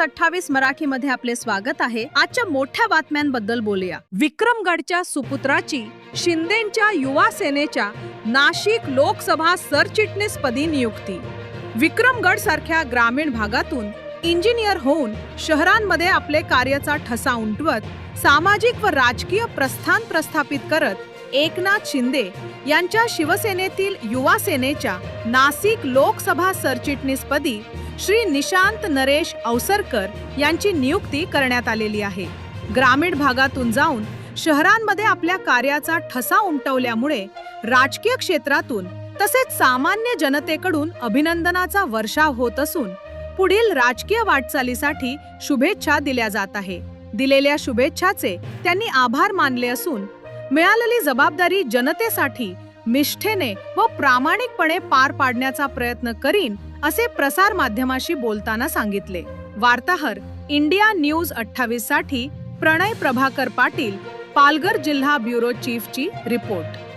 अठ्ठावीस मराठी मध्ये आपले स्वागत आहे. आजच्या मोठ्या बातम्यांबद्दल बोलूया. विक्रमगडच्या सुपुत्राची शिंदेच्या युवा सेनेच्या नाशिक लोकसभा सरचिटणीसपदी नियुक्ती. विक्रमगड सारख्या ग्रामीण भागातून इंजिनियर होऊन शहरांमध्ये आपले कार्याचा ठसा उमटवत सामाजिक व राजकीय प्रस्थान प्रस्थापित करत एकनाथ शिंदे यांच्या शिवसेनेतील युवा सेनेच्या नाशिक लोकसभा सरचिटणीसपदी श्री निशांत नरेश अवसरकर यांची नियुक्ती करण्यात आलेली आहे. ग्रामीण भागातून जाऊन शहरांमध्ये आपल्या कार्याचा ठसा उमटवल्यामुळे राजकीय क्षेत्रातून तसेच सामान्य जनतेकडून अभिनंदनाचा वर्षाव होत असून पुढील राजकीय वाटचालीसाठी शुभेच्छा दिल्या जात आहे. दिलेल्या शुभेच्छाचे त्यांनी आभार मानले असून मिळालेली जबाबदारी जनतेसाठी निष्ठेने व प्रामाणिकपणे पार पाडण्याचा प्रयत्न करीन असे प्रसार माध्यमाशी बोलताना सांगितले. वार्ताहर इंडिया न्यूज अठ्ठावीससाठी प्रणय प्रभाकर पाटील पालघर जिल्हा ब्युरो चीफची रिपोर्ट.